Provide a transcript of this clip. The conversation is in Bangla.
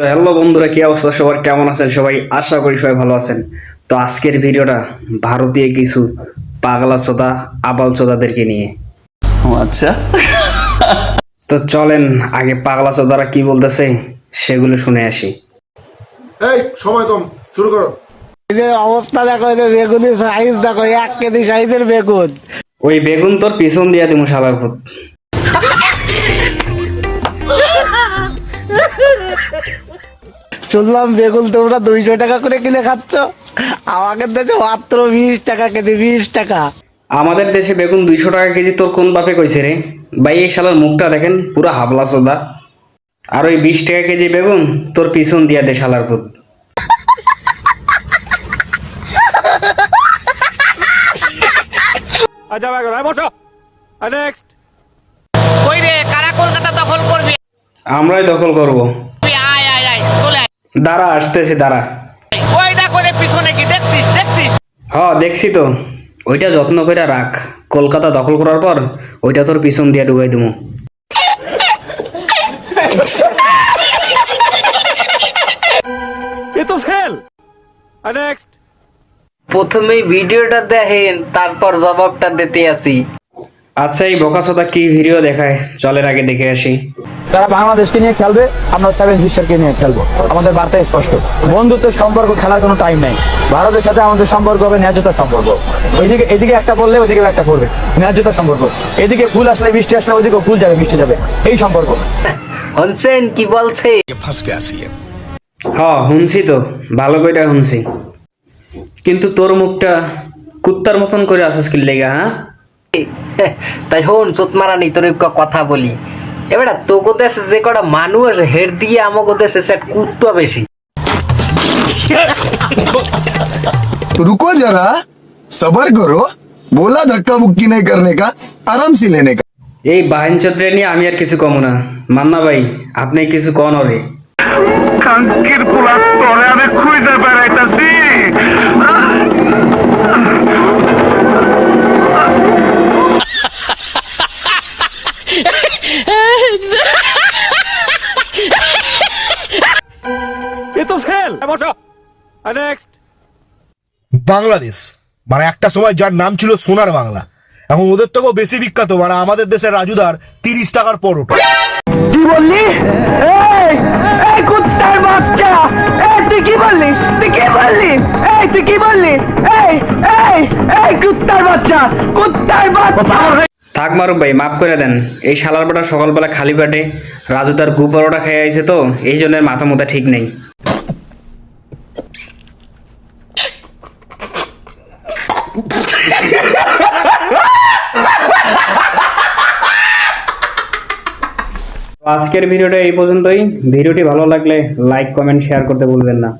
তো হ্যালো বন্ধুরা কি অবস্থা? সবার কেমন আছেন? সবাই আশা করি সবাই ভালো আছেন। তো আজকের ভিডিওটা ভারতীয় কিছু পাগলা চোদা আবাল চোদাদেরকে নিয়ে। আচ্ছা। তো চলেন আগে পাগলা চোদারা কি বলতেছে সেগুলো শুনে আসি। এই সময় কম শুরু করো। এই যে অবস্থা দেখো এই যে বেগুনের সাইজ দেখো এক কেজি সাইজের বেগুন। ওই বেগুন তোর পিছন দিয়া দিমু শালার শুনলাম বেগুন তোমরা দুইশো টাকা করে কিনে খাচ্ছ। আমাকে দেশে মাত্র বিশ টাকা কেজি বিশ টাকা। আমাদের দেশে বেগুন দুইশো টাকা কেজি তোর কোন বাপে কইছে রে? ভাই এই শালার মুখটা দেখেন পুরো হাবলা সোদা। আর ওই বিশ টাকা কেজি বেগুন তোর পিছন দিয়া দে শালার ভূত কই রে কারা কলকাতা দখল করবি? আমরাই দখল করব। দাঁড়া আসতেছি দাঁড়া। ওই দেখো রে পিছনে কি? দেখছিস দেখছিস? হ দেখছি তো। ওইটা যত্ন করে রাখ। কলকাতা দখল করার পর ওইটা তোর পিছন দিয়ে ডুবাই দেবো প্রথমেই ভিডিওটা দেখেন তারপর জবাবটা দিতে আসি। আচ্ছা এই বোকাচোদা কি ভিডিও দেখায়? চলের আগে দেখে আসি। তারা বাংলাদেশকে নিয়ে খেলবে আমরা সেভেন সিস্টারকে নিয়ে খেলব। আমাদের বার্তা স্পষ্ট। বন্ধুত্বের সম্পর্ক খেলার কোনো টাইম নেই। ভারতের সাথে আমাদের সম্পর্ক হবে ন্যায্যতার সম্পর্ক। ওইদিকে এদিকে একটা করলে ওইদিকে একটা করবে। ন্যায্যতার সম্পর্ক। এদিকে ফুল আসলে বৃষ্টি আসলে ওইদিকে ফুল যাবে বৃষ্টি যাবে। এই সম্পর্ক। শুনছেন কি বলছে? হ শুনছি তো। ভালো কইটা শুনছি। কিন্তু তোর মুখটা কুত্তার মতন করে আসিস কি লেগা হ্যাঁ? তাই হন চোত মারানি তোর একটা কথা বলি এবারে তোকে দেশে যে কটা মানুষ হের দিয়ে আমাকে দেশে সেট কুত্তা বেশি रुको जरा सबर करो बोला धक्का मुक्की नहीं करने का आराम से लेने का এই বাহিন চন্দ্রে নিয়ে আমি আর কিছু কমু না মান্না ভাই আপনি কিছু কন রে বাংলাদেশ। মানে একটা সময় যার নাম ছিল সোনার বাংলা। এখন ওদের থেকেও বেশি বিখ্যাত মানে আমাদের দেশের রাজুদার তিরিশ টাকার পরোটা। কি বললি? এই এই কুত্তার বাচ্চা। এই তুই কি বললি বললি? এই, তুই কি বললি? এই এই এই কুত্তার বাচ্চা কুত্তার বাচ্চা। থাক মারুক ভাই, মাফ করে দেন। এই শালার বেটা সকালবেলা খালি পেটে, রাজু তার গু পরোটা খেয়ে আইছে তো, এই জন্য মাথা ঠিক নেই। আজকের ভিডিওটা এই পর্যন্তই। ভিডিওটি ভালো লাগলে লাইক কমেন্ট শেয়ার করতে ভুলবেন না।